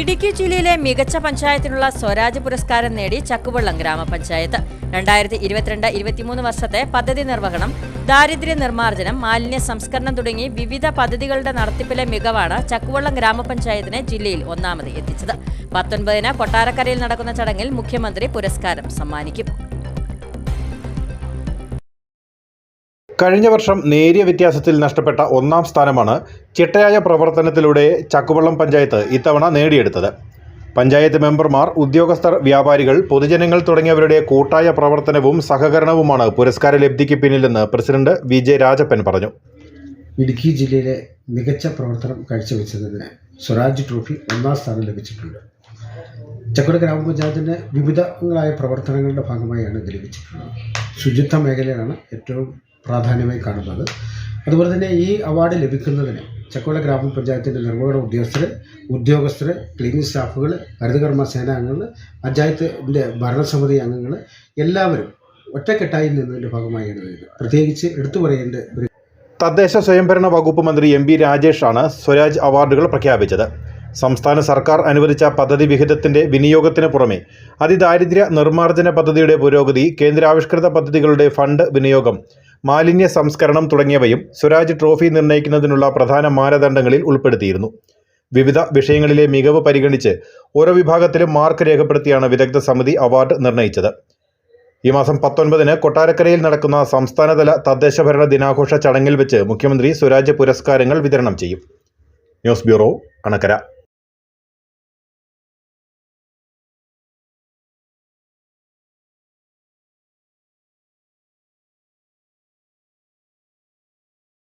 ഇടുക്കി ജില്ലയിലെ മികച്ച പഞ്ചായത്തിനുള്ള സ്വരാജ് പുരസ്കാരം നേടി ചക്കുവള്ളം ഗ്രാമപഞ്ചായത്ത്. രണ്ടായിരത്തി ഇരുപത്തിരണ്ട് ഇരുപത്തിമൂന്ന് വർഷത്തെ പദ്ധതി നിർവഹണം ദാരിദ്ര്യ നിർമ്മാർജനം മാലിന്യ സംസ്കരണം തുടങ്ങി വിവിധ പദ്ധതികളുടെ നടത്തിപ്പിലെ മികവാണ് ചക്കുവള്ളം ഗ്രാമപഞ്ചായത്തിനെ ജില്ലയിൽ ഒന്നാമത് എത്തിച്ചത്. പത്തൊൻപതിന് കൊട്ടാരക്കരയിൽ നടക്കുന്ന ചടങ്ങിൽ മുഖ്യമന്ത്രി പുരസ്കാരം സമ്മാനിക്കും. കഴിഞ്ഞ വർഷം നേരിയ വ്യത്യാസത്തിൽ നഷ്ടപ്പെട്ട ഒന്നാം സ്ഥാനമാണ് ചിട്ടയായ പ്രവർത്തനത്തിലൂടെ ചക്കുവള്ളം പഞ്ചായത്ത് ഇത്തവണ നേടിയെടുത്തത്. പഞ്ചായത്ത് മെമ്പർമാർ ഉദ്യോഗസ്ഥർ വ്യാപാരികൾ പൊതുജനങ്ങൾ തുടങ്ങിയവരുടെ കൂട്ടായ പ്രവർത്തനവും സഹകരണവുമാണ് പുരസ്കാര ലബ്ധിക്ക് പിന്നിലെന്ന് പ്രസിഡന്റ് വി ജെ രാജപ്പൻ പറഞ്ഞു. ഇടുക്കി ജില്ലയിലെ മികച്ച പ്രവർത്തനം കാഴ്ചവെച്ചതിന് സ്വരാജ് ട്രോഫി ഒന്നാം സ്ഥാനം ലഭിച്ചിട്ടുണ്ട്. ചക്കുട ഗ്രാമപഞ്ചായത്തിന്റെ വിവിധങ്ങളായ പ്രവർത്തനങ്ങളുടെ ഭാഗമായാണ് ഇത് ലഭിച്ചിട്ടുള്ളത്. ശുചിത്വ മേഖലയാണ് ഏറ്റവും പ്രാധാന്യമായി കാണുന്നത്. അതുപോലെ തന്നെ ഈ അവാർഡ് ലഭിക്കുന്നതിന് ചക്കോള ഗ്രാമപഞ്ചായത്തിന്റെ നിർവഹണ ഉദ്യോഗസ്ഥർ ഉദ്യോഗസ്ഥർ ക്ലീനിങ് സ്റ്റാഫുകൾ ഹരിതകർമ്മ സേനാംഗങ്ങൾ പഞ്ചായത്തിന്റെ ഭരണസമിതി അംഗങ്ങൾ എല്ലാവരും ഒറ്റക്കെട്ടായി നിന്നതിന്റെ ഭാഗമായാണ് ഇത് പ്രത്യേകിച്ച് എടുത്തു പറയേണ്ട ഒരു തദ്ദേശ സ്വയംഭരണ വകുപ്പ് മന്ത്രി എം ബി രാജേഷാണ് സ്വരാജ് അവാർഡുകൾ പ്രഖ്യാപിച്ചത്. സംസ്ഥാന സർക്കാർ അനുവദിച്ച പദ്ധതി വിഹിതത്തിന്റെ വിനിയോഗത്തിന് പുറമെ അതിദാരിദ്ര്യ നിർമ്മാർജന പദ്ധതിയുടെ പുരോഗതി കേന്ദ്രാവിഷ്കൃത പദ്ധതികളുടെ ഫണ്ട് വിനിയോഗം മാലിന്യ സംസ്കരണം തുടങ്ങിയവയും സ്വരാജ് ട്രോഫി നിർണയിക്കുന്നതിനുള്ള പ്രധാന മാനദണ്ഡങ്ങളിൽ ഉൾപ്പെടുത്തിയിരുന്നു. വിവിധ വിഷയങ്ങളിലെ മികവ് പരിഗണിച്ച് ഓരോ വിഭാഗത്തിലും മാർക്ക് രേഖപ്പെടുത്തിയാണ് വിദഗ്ധ സമിതി അവാർഡ് നിർണയിച്ചത്. ഈ മാസം പത്തൊൻപതിന് കൊട്ടാരക്കരയിൽ നടക്കുന്ന സംസ്ഥാനതല തദ്ദേശഭരണ ദിനാഘോഷ ചടങ്ങിൽ വെച്ച് മുഖ്യമന്ത്രി സ്വരാജ് പുരസ്കാരങ്ങൾ വിതരണം ചെയ്യും. News bureau Anakkara.